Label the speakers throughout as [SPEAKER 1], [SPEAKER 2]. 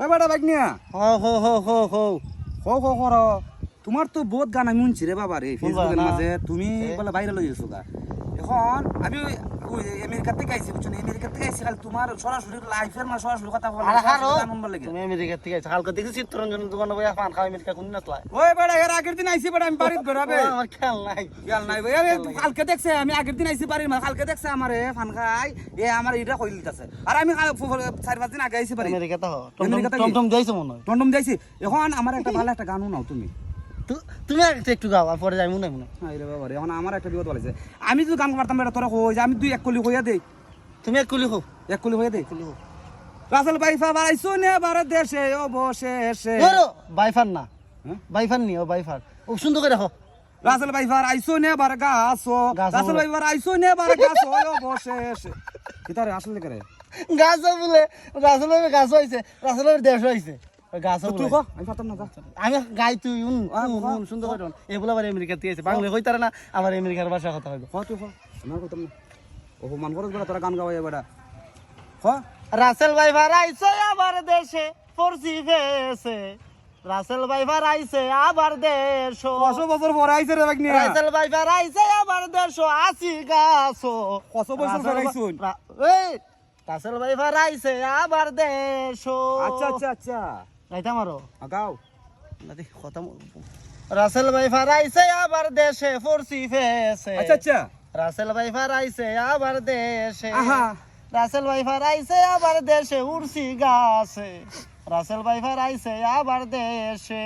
[SPEAKER 1] ওই বেটা বাইক নিয়া
[SPEAKER 2] হো হো হো হো। হো
[SPEAKER 1] হো হো কর তোমার তো বহুত গান আমি শুনছি রে বাবা রে ফেসবুকের? মাঝে। তুমি? বলে বাইরে লই গেছো গা। এখন আমি আমেরিকা থেকে আইছি বুঝছ না? আমেরিকা থেকে আইছি খালি তোমার সরাসরি লাইফের মানে সরাসরি কথা বলা
[SPEAKER 2] আরে হারো
[SPEAKER 1] গান শুনবার লাগে।
[SPEAKER 2] তুমি আমেরিকা থেকে আইছো কালকে দেখি চিত্তরঞ্জন দোকানে বইয়া পান খাওয়া আমেরিকা কোন নাচলা
[SPEAKER 1] ওই বেটা এর আগের দিন আইছি আমি বাড়িতে বেরাবে
[SPEAKER 2] আমার খেয়াল নাই।
[SPEAKER 1] নাই ভাই আরে কালকে দেখছে আমি আগের দিন আইছি কালকে দেখছে আমার খাই এ আমার এটা কইল দিতেছে। আর আমি চার পাঁচ দিন আগে আইছি পারি
[SPEAKER 2] আমেরিকা তো টমটম দিয়েছ মনে হয়।
[SPEAKER 1] টন্ডম যাইছি। এখন আমার একটা ভালো একটা গানও নাও তুমি।
[SPEAKER 2] তুমি একটু গাও আর পরে যাই মনে মনে।
[SPEAKER 1] বাবা রে এখন আমার একটা বিপদ বলেছে। আমি যদি গান পারতাম বেটা তোরা কই আমি দুই এক কলি হইয়া দেই।
[SPEAKER 2] তুমি এক কুলি হো
[SPEAKER 1] এক কলি হইয়া দেই?
[SPEAKER 2] কুলি হো
[SPEAKER 1] রাসেল বাইফা বাড়াইছো নে ভারত দেশে অবশেষে।
[SPEAKER 2] ধরো বাইফার না।
[SPEAKER 1] হ্যাঁ?
[SPEAKER 2] বাইফার নি ও বাইফার। ও সুন্দর করে রাখো
[SPEAKER 1] রাসেল বাইফার আইসো নে বার গাছো। রাসেল। বাইফার আইসো নে বার গাছো অবশেষে। কিতারে আসলে করে
[SPEAKER 2] গাছ বলে রাসেলের গাছ হয়েছে রাসেলের দেশ হয়েছে গাই তুই সুন্দর এগুলো আবার আমেরিকা না আবার আমেরিকার ভাষা কথা হইব
[SPEAKER 1] ক তুই আমার কইতাম অপমান করছ বেটা তোরা গান গাওয়াই বেটা। ক।
[SPEAKER 2] রাসেল ভাই ভাড়াইছে আবার দেশে ফরসি ফেসে রাসেল ভাই ভাড়াইছে আবার দেশ।
[SPEAKER 1] কত বছর পরে আইছে রে বাগনিয়া।
[SPEAKER 2] রাসেল ভাই ভাড়াইছে আবার দেশ আসি গাছ।
[SPEAKER 1] কত বছর পরে আইছুন।
[SPEAKER 2] এই রাসেল ভাই ভাড়াইছে আবার দেশ।
[SPEAKER 1] আচ্ছা আচ্ছা আচ্ছা।
[SPEAKER 2] গাইতাম আরও।
[SPEAKER 1] আগাও।
[SPEAKER 2] নাতি খতম রাসেল ভাই ভাড়াইছে আবার দেশে ফরসি ফেসে।
[SPEAKER 1] আচ্ছা আচ্ছা।
[SPEAKER 2] রাসেল ভাই ফারাইছে আবার দেশে।
[SPEAKER 1] আহা।
[SPEAKER 2] রাসেল ভাই ফারাইছে আবার দেশে উড়ছি গাছে। রাসেল ভাই ফারাইছে আবার দেশে।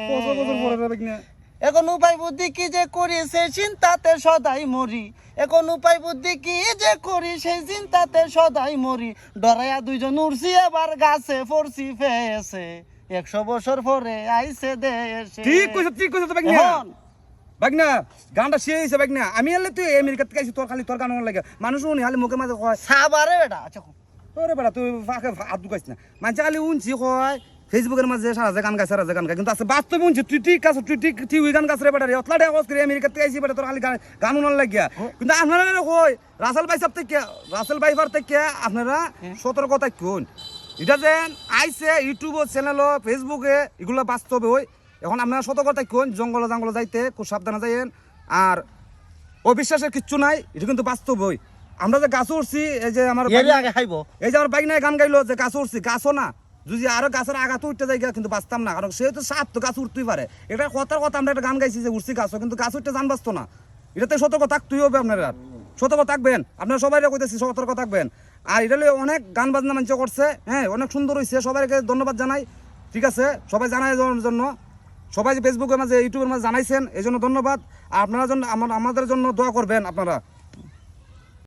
[SPEAKER 2] এখন উপায় বুদ্ধি কি যে করি সেই চিন্তাতে সদাই মরি। এখন উপায় বুদ্ধি কি যে করি সেই চিন্তাতে সদাই মরি। ডরাইয়া দুইজন উড়ছি এবার গাছে ফরছি ফেসে। একশো বছর পরে আইছে দেশে।
[SPEAKER 1] ঠিক কইছ ঠিক কইছ তো
[SPEAKER 2] এখন?
[SPEAKER 1] বাগনা গানটা হইছে বাগনা আমি এলে তুই আমেরিকা থেকে আইছি তোর খালি তোর গান লাগে। মানুষ উনি খালি মুখে মাঝে কয়
[SPEAKER 2] সাবারে বেটা আচ্ছা
[SPEAKER 1] ওরে বেটা তুই ফাঁকে হাত ঢুকাইছ না। মানুষ খালি উনছি কয় ফেসবুকের মাঝে সারা গান গাইছে রাজা গান গায় কিন্তু আছে বাস্তবে উনছি তুই ঠিক আছে তুই ঠিক ঠিক ওই গান গাছ রে বেটা রে অতলা টাকা করে আমেরিকা থেকে আইছি বেটা তোর খালি গান উনার লাগিয়া। কিন্তু আপনারা কই রাসেল ভাই সাহেব থেকে রাসেল ভাইবার থেকে আপনারা সতর্কতা কোন এটা যে আইছে ইউটিউব চ্যানেল ফেসবুকে এগুলো বাস্তবে হই এখন আপনারা সতর্কতা কোন জঙ্গল জঙ্গল যাইতে খুব সাবধানে যাইয়েন। আর অবিশ্বাসের কিচ্ছু নাই এটা কিন্তু বাস্তব হই আমরা যে গাছ উঠছি এই যে আমার
[SPEAKER 2] আগে খাইবো।
[SPEAKER 1] এই যে আমার বাইক নাই গান গাইলো যে গাছ উঠছি গাছও না। যদি আরও গাছের আঘাত উঠতে যাই কিন্তু বাঁচতাম না। কারণ সে তো সাপ তো গাছ উঠতেই পারে। এটা কথার কথা আমরা একটা গান গাইছি যে উঠছি গাছও কিন্তু গাছ উঠতে জান বাঁচতো না। এটাতে সতর্ক থাকতেই হবে আপনারা। সতর্ক থাকবেন। আপনারা সবাই কইতেছি সতর্ক থাকবেন। আর এটা অনেক গান বাজনা মঞ্চ করছে হ্যাঁ অনেক সুন্দর হয়েছে সবাইকে ধন্যবাদ জানাই, ঠিক আছে? সবাই জানাই জন্য। সবাই ফেসবুকের মাঝে ইউটিউবের মাঝে জানাইছেন এই জন্য ধন্যবাদ। আর আপনারা জন্য আমাদের জন্য দোয়া করবেন আপনারা।